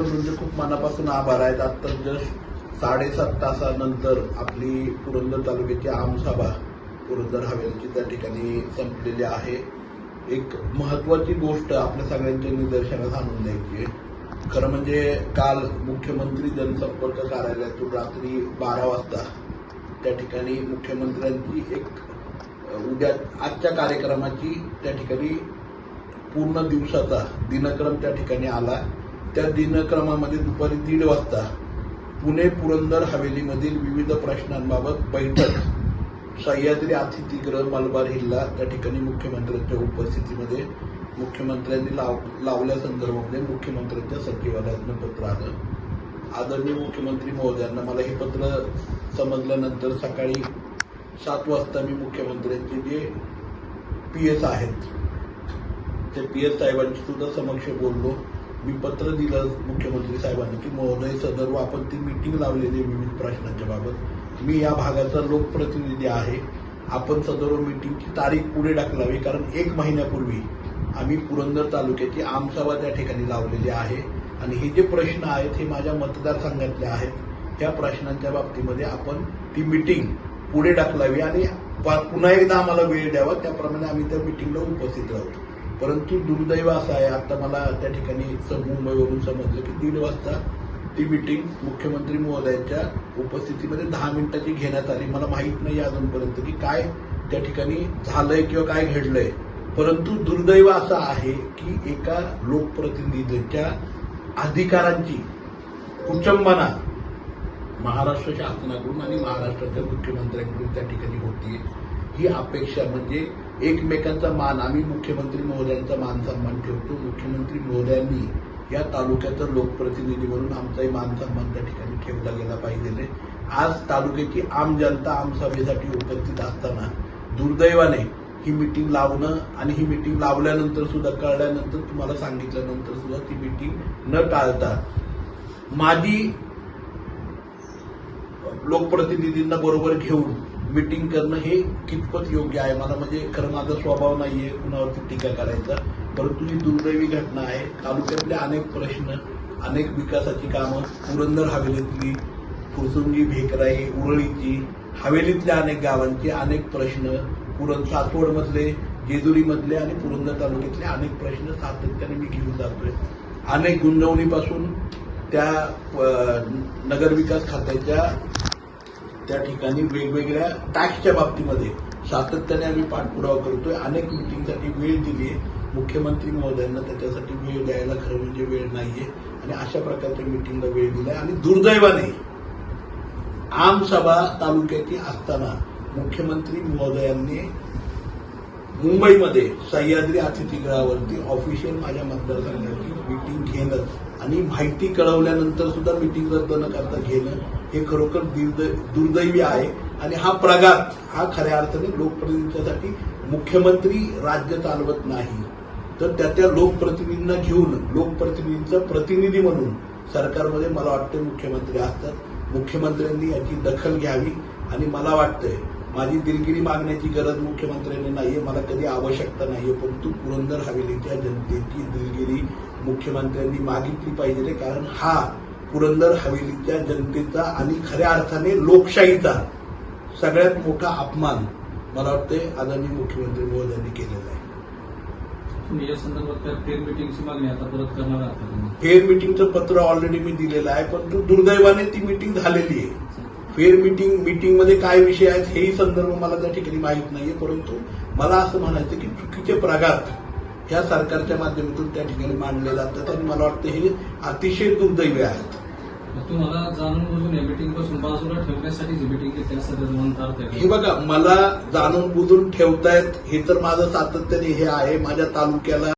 तुमचे म्हणजे खूप मनापासून आभार आहेत. आता जस्ट साडेसात तासानंतर आपली पुरंदर तालुक्याची आमसभा पुरंदर हवेलीची त्या ठिकाणी संपलेली आहे. एक महत्वाची गोष्ट आपल्या सगळ्यांच्या निदर्शनास आणून द्यायची आहे. खरं म्हणजे काल मुख्यमंत्री जनसंपर्क कार्यालयातून रात्री बारा वाजता त्या ठिकाणी मुख्यमंत्र्यांची एक उद्या आजच्या कार्यक्रमाची त्या ठिकाणी पूर्ण दिवसाचा दिनक्रम त्या ठिकाणी आला. त्या दिनक्रमामध्ये दुपारी दीड वाजता पुणे पुरंदर हवेलीमधील विविध प्रश्नांबाबत बैठक सह्याद्री अतिथीगृह मलबार हिल्ला त्या ठिकाणी मुख्यमंत्र्यांच्या उपस्थितीमध्ये मुख्यमंत्र्यांनी लाव लावल्या संदर्भामध्ये मुख्यमंत्र्यांच्या सचिवालयातनं पत्र आलं. आदरणीय मुख्यमंत्री महोदयांना मला हे पत्र समजल्यानंतर सकाळी सात वाजता मी मुख्यमंत्र्यांचे जे पी एस आहेत ते पी एस साहेबांशी सुद्धा समक्ष बोललो. मी पत्र दिलं मुख्यमंत्री साहेबांनी की महोदय सदर्भ आपण ती मिटिंग लावलेली आहे विविध प्रश्नांच्या बाबत. मी या भागाचा लोकप्रतिनिधी आहे. आपण सदर्भ मिटिंगची तारीख पुढे ढकलावी कारण एक महिन्यापूर्वी आम्ही पुरंदर तालुक्याची आमसभा त्या ठिकाणी लावलेली आहे. आणि हे जे प्रश्न आहेत हे माझ्या मतदारसंघातले आहेत. त्या प्रश्नांच्या बाबतीमध्ये आपण ती मिटिंग पुढे ढकलावी आणि प- पुन्हा एकदा आम्हाला वेळ द्यावा. त्याप्रमाणे आम्ही त्या मिटिंगला उपस्थित राहतो परंतु दुर्दैव असं आहे आता मला त्या ठिकाणी मुंबईवरून समजलं की दीड वाजता ती मिटिंग मुख्यमंत्री महोदयांच्या उपस्थितीमध्ये दहा मिनिटाची घेण्यात आली. मला माहीत नाही अजूनपर्यंत की काय त्या ठिकाणी झालंय किंवा काय घडलंय. परंतु दुर्दैव असं आहे की एका लोकप्रतिनिधीच्या अधिकारांची कुचंबना महाराष्ट्र शासनाकडून आणि महाराष्ट्राच्या मुख्यमंत्र्यांकडून त्या ठिकाणी होतीये. ही अपेक्षा म्हणजे एकमेकांचा मान आम्ही मुख्यमंत्री महोदयांचा मान सन्मान ठेवतो. मुख्यमंत्री महोदयांनी या तालुक्याचा लोकप्रतिनिधी म्हणून आमचाही मान सन्मान त्या ठिकाणी ठेवला गेला पाहिजे. आज तालुक्याची आम जनता आमसभेसाठी उपस्थित असताना दुर्दैवाने ही मिटिंग लावणं आणि ही मिटिंग लावल्यानंतर सुद्धा कळल्यानंतर तुम्हाला सांगितल्यानंतर सुद्धा ती मिटिंग न टाळता माझी लोकप्रतिनिधींना बरोबर घेऊन मिटिंग करणं हे कितपत योग्य आहे? मला म्हणजे खरं माझा स्वभाव नाहीये कुणावरती टीका करायचा. परंतु ही दुर्दैवी घटना आहे. तालुक्यातले अनेक प्रश्न अनेक विकासाची कामं पुरंदर हवेलीतली फुरसुंगी भेकराई उरळीची हवेलीतल्या अनेक गावांचे अनेक प्रश्न पुरण सासवडमधले जेजुरीमधले आणि पुरंदर तालुक्यातले अनेक प्रश्न सातत्याने मी घेऊन जातोय. अनेक गुंजवणीपासून त्या नगरविकास खात्याच्या त्या ठिकाणी वेगवेगळ्या टॅक्सच्या बाबतीमध्ये सातत्याने आम्ही पाठपुरावा करतोय. अनेक मिटिंगसाठी वेळ दिली आहे. मुख्यमंत्री महोदयांना त्याच्यासाठी वेळ द्यायला खरं म्हणजे वेळ नाहीये. आणि अशा प्रकारच्या मिटिंगला वेळ दिलाय. आणि दुर्दैवाने आमसभा तालुक्याची असताना मुख्यमंत्री महोदयांनी मुंबईमध्ये सह्याद्री अतिथीगृहावरती ऑफिशियल माझ्या मतदारसंघाची मिटिंग घेणं आणि माहिती कळवल्यानंतर सुद्धा मिटिंग रद्द न करता घेणं हे खरोखर दुर्दैवी आहे. आणि हा प्रघात हा खऱ्या अर्थाने लोकप्रतिनिधींसाठी मुख्यमंत्री राज्य चालवत नाही. तर त्या त्या लोकप्रतिनिधींना घेऊन लोकप्रतिनिधींचा प्रतिनिधी म्हणून सरकारमध्ये मला वाटतं मुख्यमंत्री असतात. मुख्यमंत्र्यांनी याची दखल घ्यावी आणि मला वाटतंय माझी दिलगिरी मागण्याची गरज मुख्यमंत्र्यांनी नाहीये मला कधी आवश्यकता नाहीये परंतु पुरंदर हवेलीच्या जनतेची दिलगिरी मुख्यमंत्र्यांनी मागितली पाहिजे कारण हा पुरंदर हवेलीच्या जनतेचा आणि खऱ्या अर्थाने लोकशाहीचा सगळ्यात मोठा अपमान मला वाटतंय आदरणीय मुख्यमंत्री महोदयांनी केलेला आहे. फेर मिटिंगची मागणी आता परत करणार आहात का तुम्ही? फेर मिटिंगचं पत्र ऑलरेडी मी दिलेलं आहे परंतु दुर्दैवाने ती मिटिंग झालेली आहे. फेर मिटिंग मिटिंगमध्ये काय विषय आहेत हेही संदर्भ मला त्या ठिकाणी माहीत नाहीये. परंतु मला असं म्हणायचं की चुकीचे प्रघात ह्या सरकारच्या माध्यमातून त्या ठिकाणी मांडले जातात आणि मला वाटतं हे अतिशय दुर्दैवी आहेत. मग तुम्हाला जाणून बुजून या मिटिंगपासून बाजूला ठेवण्यासाठी जी मिटिंग घेतली हे? बघा मला जाणून बुजून ठेवतायत हे तर माझं सातत्याने हे आहे. माझ्या तालुक्याला